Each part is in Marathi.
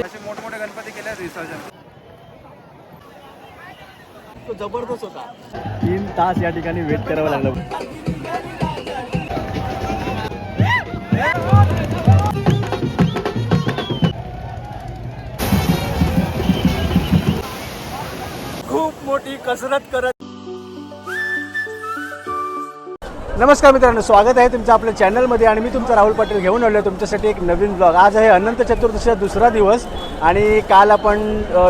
असे मोठमोठे गणपती केले आहेत विसर्जन. तो जबरदस्त होता. तीन तास या ठिकाणी वेट करावं लागलं. खूप मोठी कसरत करत नमस्कार मित्रांनो स्वागत आहे तुमचं आपल्या चॅनलमध्ये आणि मी तुमचा राहुल पाटील घेऊन आलो तुमच्यासाठी एक नवीन ब्लॉग आज आहे अनंत चतुर्दशीचा दुसरा दिवस आणि काल आपण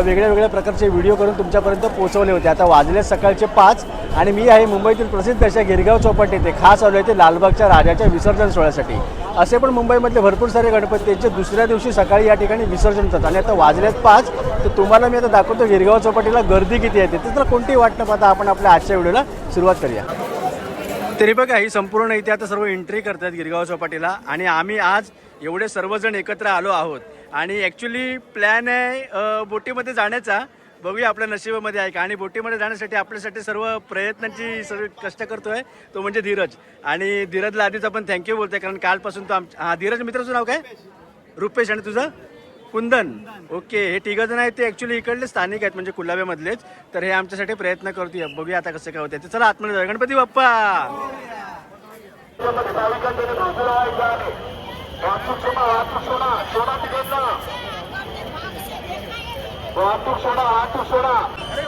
वेगळ्या वेगळ्या प्रकारचे व्हिडिओ करून तुमच्यापर्यंत पोहोचवले होते. आता वाजले सकाळचे पाच आणि मी आहे मुंबईतील प्रसिद्ध अशा गिरगाव चौपाटी येथे. खास आलो आहे ते लालबागच्या राजाच्या विसर्जन सोहळ्यासाठी. असे पण मुंबईमधले भरपूर सारे गणपती दुसऱ्या दिवशी सकाळी या ठिकाणी विसर्जन होतात. आणि आता वाजल्यात पाच तर तुम्हाला मी आता दाखवतो गिरगाव चौपाटीला गर्दी किती आहे ते. तर कोणती वाटणं पाहता आपण आपल्या आजच्या व्हिडिओला सुरुवात करूया. तरी बघा ही संपूर्ण इथे आता सर्व एंट्री करतात गिरगाव चौपाटीला. आणि आम्ही आज एवढे सर्वजण एकत्र आलो आहोत. आणि ॲक्च्युली प्लॅन आहे बोटीमध्ये जाण्याचा. बघूया आपल्या नशिबामध्ये आहे का. आणि बोटीमध्ये जाण्यासाठी आपल्यासाठी सर्व प्रयत्नांची सर्व कष्ट करतोय तो म्हणजे धीरज. आणि धीरजला आधीच आपण थँक्यू बोलतोय कारण कालपासून तो आम हा धीरज मित्राचं नाव काय? रुपेश आणि तुझं? कुंदन. ओके हे तिघं जण आहेत ते ऍक्च्युली इकडले स्थानिक आहेत म्हणजे कुलाब्यामधलेच तर हे आमच्यासाठी प्रयत्न करतोय बघूया आता कसं काय होते ते चला आतमध्ये गणपती बाप्पा!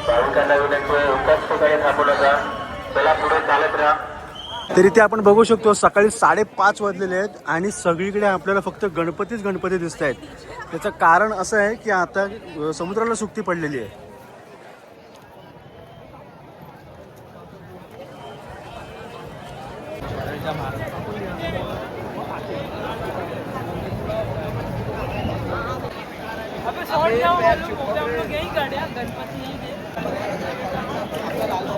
भाविकांना विनंती एकाच ठिकाणी थांबू नका. चला पुढे चालत राहा. तरी ते आपण बघू शकतो सकाळी साडेपाच वाजलेले आहेत आणि सगळीकडे आपल्याला फक्त गणपतीच गणपती दिसत आहेत. त्याचं कारण असं आहे की आता समुद्राला सुट्टी पडलेली आहे.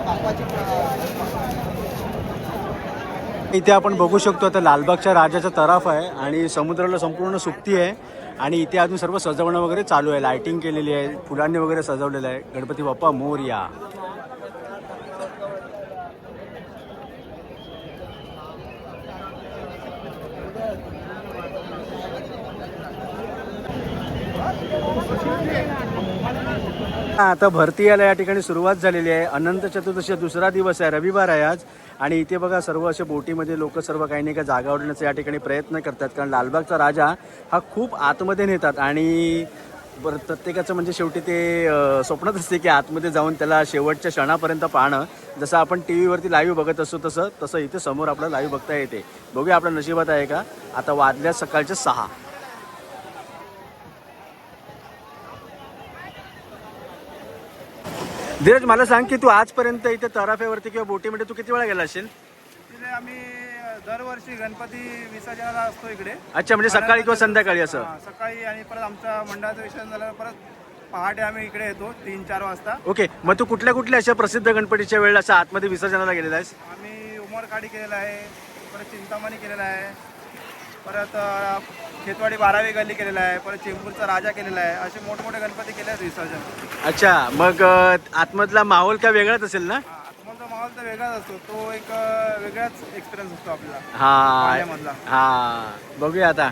गणपती इथे आपण बघू शकतो आता लालबागच्या राजाचा तराफ आहे आणि समुद्राला संपूर्ण सुट्टी आहे. आणि इथे अजून सर्व सजवणं वगैरे चालू आहे. लाइटिंग केलेली आहे. फुलांनी वगैरे सजवलेलं आहे. गणपती बाप्पा मोर्या. आता भरती यायला या ठिकाणी सुरुवात झालेली आहे. अनंत चतुर्दशी दुसरा दिवस आहे. रविवार आहे आज. आणि इथे बघा सर्व असे बोटीमध्ये लोक सर्व काही नाही का जागा ओढण्याचा या ठिकाणी प्रयत्न करतात. कारण लालबागचा राजा हा खूप आतमध्ये नेतात. आणि बरं प्रत्येकाचं म्हणजे शेवटी ते स्वप्नच असते की आतमध्ये जाऊन त्याला शेवटच्या क्षणापर्यंत पाहणं. जसं आपण टी व्हीवरती लाईव्ह बघत असतो तसं तसं इथे समोर आपलं लाईव्ह बघता येते. बघूया आपल्या नशिबात आहे का? आता वाजल्या सकाळचे सहा. धीरज मला सांग की तू आजपर्यंत इथे तराफ्यावरती किंवा बोटीमध्ये तू किती वेळा गेला असेल? तिथे आम्ही दरवर्षी गणपती विसर्जनाला असतो इकडे. अच्छा म्हणजे सकाळी किंवा संध्याकाळी असं? हा, सकाळी आणि परत आमच्या मंडळाचं विसर्जन झालं परत पहाटे आम्ही इकडे येतो तीन चार वाजता. ओके मग तू कुठल्या कुठल्या अशा प्रसिद्ध गणपतीच्या वेळेला असं आतमध्ये विसर्जनाला गेलेला आहेस? आम्ही उमरखाडी केलेला आहे परत चिंतामणी केलेला आहे परत अ, खेतवाडी बारावी गल्ली केलेला आहे परत चेंबूरचा राजा केलेला आहे असे मोठमोठे गणपती केले आहेत विसर्जन अच्छा मग अं, आतमधला माहोल काय वेगळाच असेल ना? हा, आतमधला माहोल तर वेगळाच असतो. तो एक अ, वेगळाच एक्सपिरियन्स असतो आपल्याला. हा पाण्यामधला. हा बघूया आता.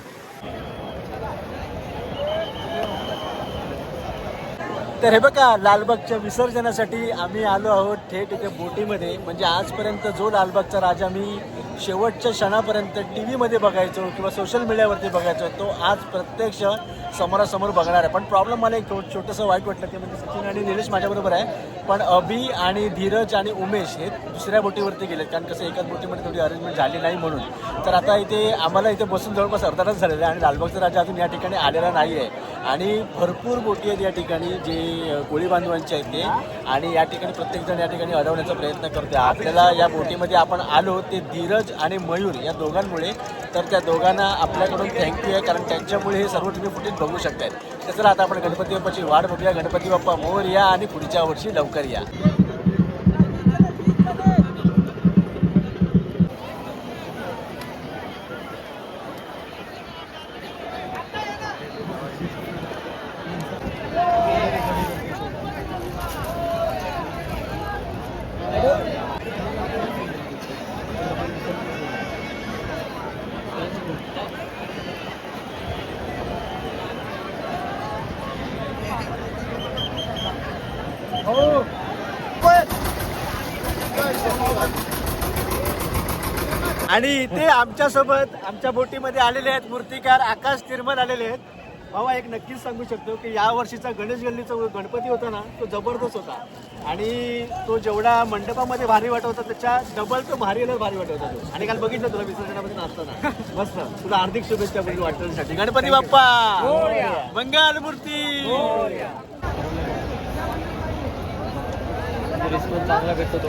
तर हे बघा लालबागच्या विसर्जनासाठी आम्ही आलो आहोत थेट इथे बोटीमध्ये. म्हणजे आजपर्यंत जो लालबागचा राजा मी शेवटच्या क्षणापर्यंत टी व्हीमध्ये बघायचो किंवा सोशल मीडियावरती बघायचो तो आज प्रत्यक्ष समोरासमोर बघणार आहे. पण प्रॉब्लेम मला एक छोटंसं वाईट वाटलं ते म्हणजे सचिन आणि निलेश माझ्याबरोबर आहे. पण अभि आणि धीरज आणि उमेश हे दुसऱ्या बोटीवरती गेलेत. कारण कसं एकाच बोटीमध्ये थोडी अरेंजमेंट झाली नाही म्हणून. तर आता इथे आम्हाला इथे बसून जवळपास अर्धा तास झालेला आहे आणि लालबागचा राजा अजून या ठिकाणी आलेला नाही आहे आणि भरपूर बोटी आहेत या ठिकाणी जे कोळी बांधवांचे आहेत ते. आणि या ठिकाणी प्रत्येकजण या ठिकाणी अडवण्याचा प्रयत्न करते आपल्याला या बोटीमध्ये आपण आलो ते धीरज आणि मयूर या दोघांमुळे. तर त्या दोघांना आपल्याकडून थँक्यू आहे कारण त्यांच्यामुळे हे सर्व तुम्ही फुटेज बघू शकतात तर चला आता आपण गणपती बाप्पाची वाट बघूया. गणपती बाप्पा मोर या आणि पुढच्या वर्षी लवकर या. आणि इथे आमच्यासोबत आमच्या बोटीमध्ये आलेले आहेत मूर्तिकार आकाश तिरमल आलेले आहेत. भावा एक नक्कीच सांगू शकतो की या वर्षीचा गणेश गल्लीचा जो गणपती होता ना तो जबरदस्त होता. आणि तो जेवढा मंडपामध्ये भारी वाटत होता त्याच्या डबल तो भारी भारी वाटत होता तो. आणि काल बघितलं तुला विसर्जनामध्ये नाचताना. मस्त. तुला हार्दिक शुभेच्छा बोलू वाटण्यासाठी गणपती बाप्पा! मंगल मूर्ती! रिस्पॉन्स चांगला भेटतो तो.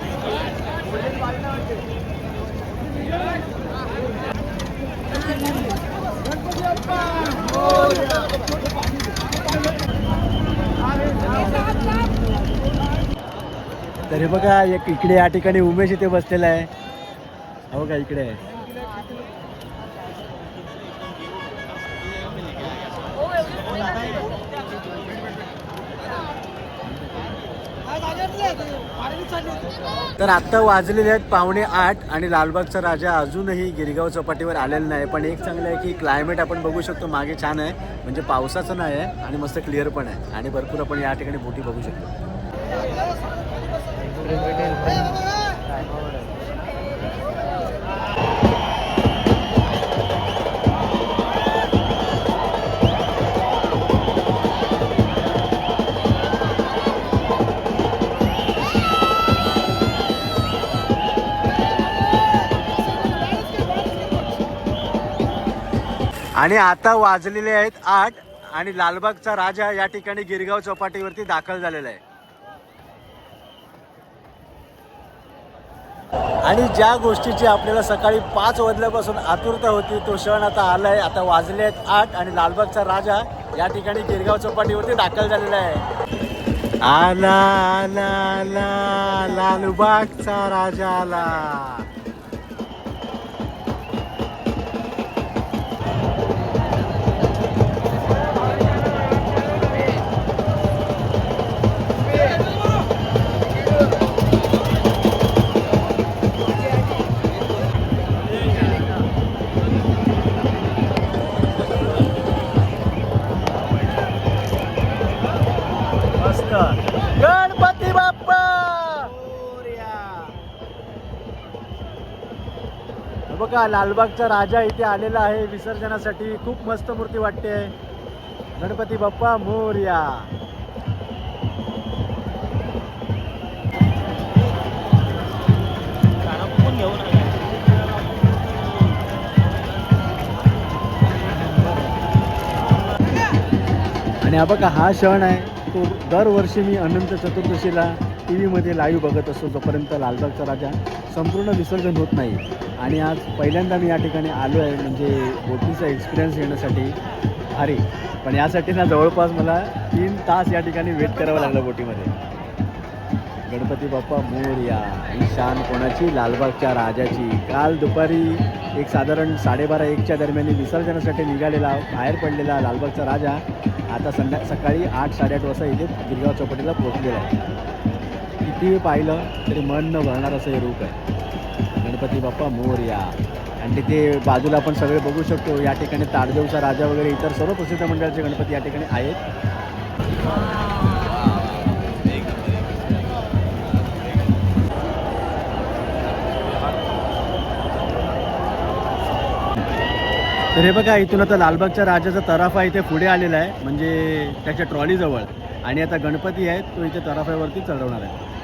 तरी बघा एक इकडे या ठिकाणी उमेश इथे बसलेला आहे. हो का इकडे आहे. तर आत्ता वाजलेले आहेत पावणे आठ आणि लालबागचा राजा अजूनही गिरगाव चौपाटीवर आलेला नाही. पण एक चांगलं आहे की क्लायमेट आपण बघू शकतो. मागे छान आहे. म्हणजे पावसाचं नाही आहे आणि मस्त क्लिअर पण आहे. आणि भरपूर आपण या ठिकाणी बोटी बघू शकतो. आणि आता वाजलेले आहेत आठ आणि लालबागचा राजा या ठिकाणी गिरगाव चौपाटीवरती दाखल झालेला आहे. आणि ज्या गोष्टीची आपल्याला सकाळी पाच वाजल्यापासून आतुरता होती तो क्षण आता आलाय. आता वाजले आहेत आठ आणि लालबागचा राजा या ठिकाणी गिरगाव चौपाटीवरती दाखल झालेला आहे. आला आला आला लालबागचा राजा आला. बघा लालबागचा राजा इथे आलेला आहे? विसर्जनासाठी खूप मस्त मूर्ती वाटते. गणपती बाप्पा मोर्या. आणि हा बघा हा क्षण आहे. तो दरवर्षी मी अनंत चतुर्दशीला टी व्हीमध्ये लाईव्ह बघत असतो जोपर्यंत लालबागचा राजा संपूर्ण विसर्जन होत नाही. आणि आज पहिल्यांदा मी या ठिकाणी आलो आहे म्हणजे बोटीचा एक्सपिरियन्स घेण्यासाठी भारी. पण यासाठी ना जवळपास मला तीन तास या ठिकाणी वेट करावं लागलं बोटीमध्ये. गणपती बाप्पा मोरया ही शान कोणाची? लालबागच्या राजाची. काल दुपारी एक साधारण साडेबारा एकच्या दरम्यान विसर्जनासाठी निघालेला बाहेर पडलेला लालबागचा राजा आता संध्या सकाळी आठ साडेआठ वाजता इथे गिरगाव चौपाटीला पोहोचलेला आहे. किती पाहिलं तरी मन न भरणार असं हे रूप आहे. गणपती बाप्पा मोरया. आणि तिथे बाजूला आपण सगळे बघू शकतो या ठिकाणी ताडदेवचा राजा वगैरे इतर सर्व प्रसिद्ध मंडळाचे गणपती या ठिकाणी आहेत. तर हे बघा इथून आता लालबागच्या राजाचा तराफा इथे पुढे आलेला आहे म्हणजे त्याच्या ट्रॉलीजवळ. आणि आता गणपती आहे तो इथे तराफ्यावरती चढवणार आहे.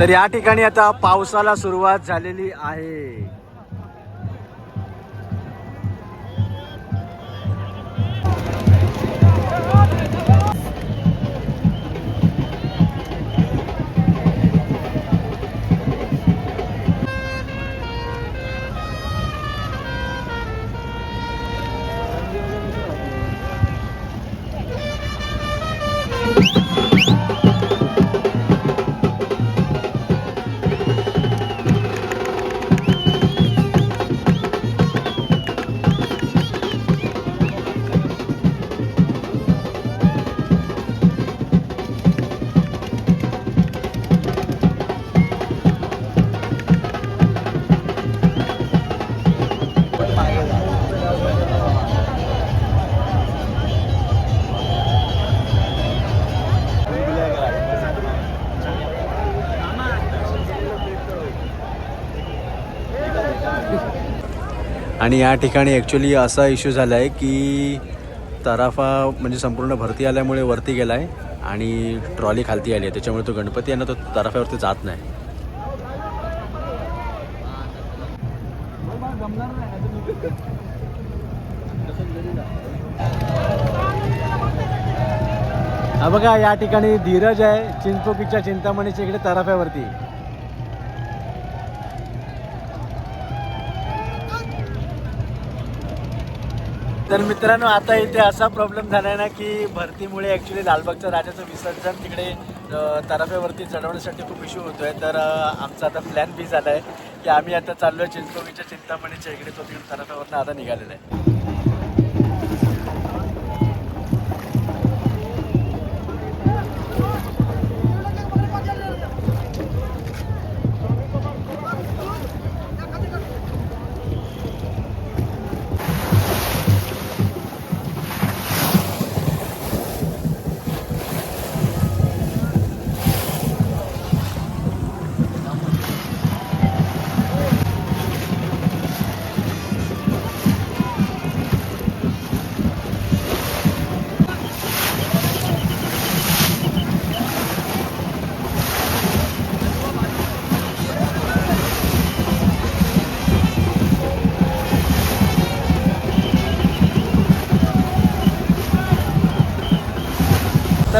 तर या ठिकाणी आता पावसाला सुरुवात झालेली आहे. आणि या ठिकाणी ॲक्च्युली असा इश्यू झाला आहे की तराफा म्हणजे संपूर्ण भरती आल्यामुळे वरती गेला आहे आणि ट्रॉली खालती आली आहे. त्याच्यामुळे तो गणपती आहे ना तो तराफ्यावरती जात नाही. हा बघा या ठिकाणी धीरज आहे चिंचपोकीच्या चिंतामणीच्या इकडे तराफ्यावरती. तर मित्रांनो आता इथे असा प्रॉब्लेम झाला आहे ना की भरतीमुळे ॲक्च्युली लालबागच्या राजाचं विसर्जन तिकडे अ, तराफ्यावरती चढवण्यासाठी खूप इश्यू होतो आहे तर आमचा आता प्लॅन बी झाला आहे की आम्ही आता चाललो आहे चिंचपोकीच्या चिंतामणीच्या इकडे तो तिकडे तराफ्यावरनं आता निघालेला आहे.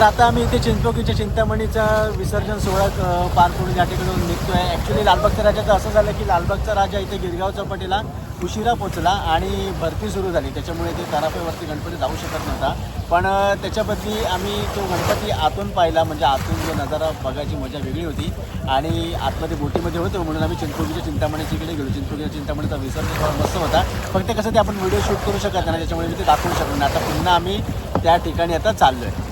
तर आता आम्ही इथे चिंचपोकीच्या चिंतामणीचा विसर्जन सोहळा पार करून या ठिकाणी निघतो आहे ॲक्च्युली लालबागच्या राजाचं असं झालं की लालबागचा राजा इथे गिरगाव चौपाटीला उशिरा पोचला आणि भरती सुरू झाली. त्याच्यामुळे ते तराफ्यावरती गणपती जाऊ शकत नव्हता. पण त्याच्याबद्दल आम्ही तो गणपती आतून पाहिला. म्हणजे आतून जो नजारा बघायची मजा वेगळी होती. आणि आतमध्ये बोटीमध्ये होतो. म्हणून आम्ही चिंचपोकीच्या चिंतामणीच्या इकडे गेलो. चिंचपोकीच्या चिंतामणीचा विसर्जन सोहळा मस्त होता. फक्त कसं ते आपण व्हिडिओ शूट करू शकत नाही. त्याच्यामुळे मी ते दाखवू शकत नाही. आता पुन्हा आम्ही त्या ठिकाणी आता चाललो आहे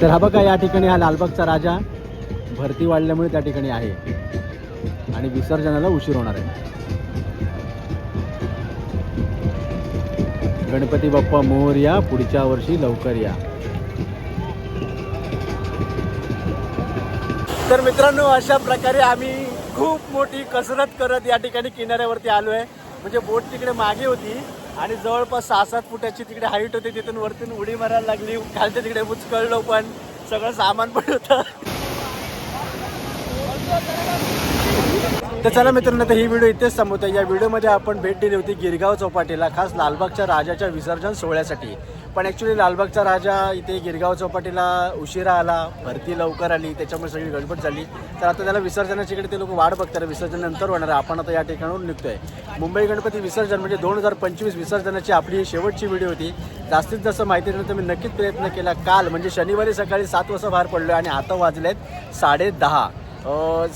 तर हा बघा या ठिकाणी हा लालबागचा राजा भरती वाढल्यामुळे त्या ठिकाणी आहे. आणि विसर्जनाला उशीर होणार आहे. गणपती बाप्पा मोर या पुढच्या वर्षी लवकर या. तर मित्रांनो अशा प्रकारे आम्ही खूप मोठी कसरत करत या ठिकाणी किनाऱ्यावरती आलो आहे म्हणजे बोट तिकडे मागे होती. आणि जवळपास सहा सात फुटाची तिकडे हाईट होती तिथून वरतून उडी मारायला लागली. खालच्या तिकडे बुचकळलो पण सगळं सामान पण होतं. तर चला मित्रांनो तर ही व्हिडिओ इथेच संपवतो या व्हिडिओमध्ये आपण भेट दिली होती गिरगाव चौपाटीला खास लालबागच्या राजाच्या विसर्जन सोहळ्यासाठी. पण ॲक्च्युली लालबागचा राजा इथे गिरगाव चौपाटीला उशिरा आला भरती लवकर आली त्याच्यामुळे सगळी गडबड झाली. तर आता त्याला विसर्जनाची इकडे ते लोक वाट बघतात. विसर्जन नंतर होणार आहे. आपण आता या ठिकाणाहून निघतोय. मुंबई गणपती विसर्जन म्हणजे दोन हजार पंचवीस विसर्जनाची आपली ही शेवटची व्हिडिओ होती. जास्तीत जास्त माहिती देण्याचा मी नक्कीच प्रयत्न केला. काल म्हणजे शनिवारी सकाळी सात वाजता बाहेर पडलो आणि आता वाजलेत साडे दहा.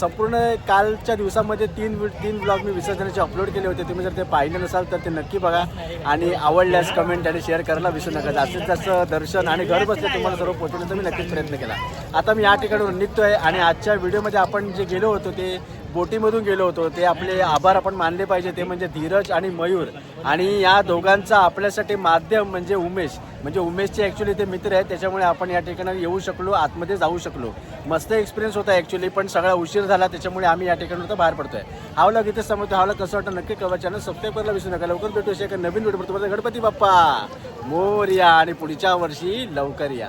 संपूर्ण कालच्या दिवसामध्ये तीन तीन ब्लॉग मी विसर्जनाचे अपलोड केले होते. तुम्ही जर ते पाहिले नसाल तर ते नक्की बघा. आणि आवडल्यास कमेंट आणि शेअर करायला विसरू नका. जास्तीत जास्त दर्शन आणि घर बसले तुम्हाला सर्व पोहोचवण्याचा मी नक्कीच प्रयत्न केला. आता मी या ठिकाणून निघतोय आणि आजच्या व्हिडिओमध्ये आपण जे गेलो होतो ते बोटीमधून गेलो होतो ते आपले आभार आपण मानले पाहिजे. ते म्हणजे धीरज आणि मयूर. आणि या दोघांचा आपल्यासाठी माध्यम म्हणजे उमेश. म्हणजे उमेशचे ॲक्च्युली ते मित्र आहेत त्याच्यामुळे आपण या ठिकाणी येऊ शकलो आतमध्ये जाऊ शकलो. मस्त एक्सपिरियन्स होता ॲक्च्युली पण सगळा उशीर झाला त्याच्यामुळे आम्ही या ठिकाणी आता बाहेर पडतोय. आहे हावला इथे समजतो हावला कसं वाटतं नक्की कळवा चॅनल सबस्क्राईब करायला विसरू नका. लवकर भेटू एका नवीन व्हिडिओ तुम्हाला गणपती बाप्पा! मोर या आणि पुढच्या वर्षी लवकर या.